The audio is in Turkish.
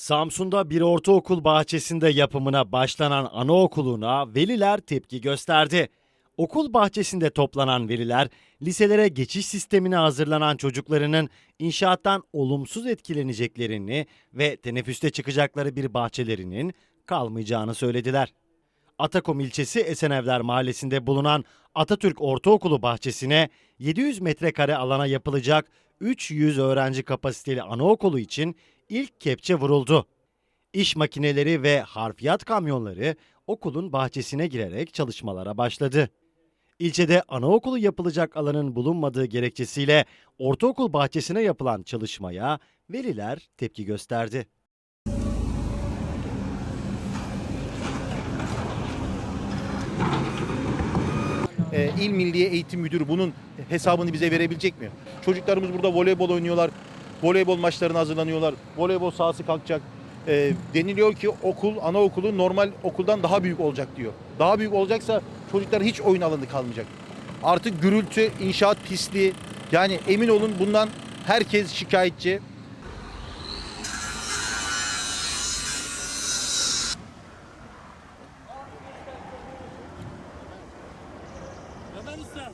Samsun'da bir ortaokul bahçesinde yapımına başlanan anaokuluna veliler tepki gösterdi. Okul bahçesinde toplanan veliler, liselere geçiş sistemine hazırlanan çocuklarının inşaattan olumsuz etkileneceklerini ve teneffüste çıkacakları bir bahçelerinin kalmayacağını söylediler. Atakom ilçesi Esenevler mahallesinde bulunan Atatürk Ortaokulu bahçesine 700 metrekare alana yapılacak 300 öğrenci kapasiteli anaokulu için ilk kepçe vuruldu. İş makineleri ve harfiyat kamyonları okulun bahçesine girerek çalışmalara başladı. İlçede anaokulu yapılacak alanın bulunmadığı gerekçesiyle ortaokul bahçesine yapılan çalışmaya veliler tepki gösterdi. e, İl Milliye Eğitim Müdürü bunun hesabını bize verebilecek mi? Çocuklarımız burada voleybol oynuyorlar. Voleybol maçlarına hazırlanıyorlar. Voleybol sahası kalkacak. E, deniliyor ki okul, anaokulu normal okuldan daha büyük olacak diyor. Daha büyük olacaksa çocukların hiç oyun alanı kalmayacak. Artık gürültü, inşaat pisliği yani emin olun bundan herkes şikayetçi. Usta.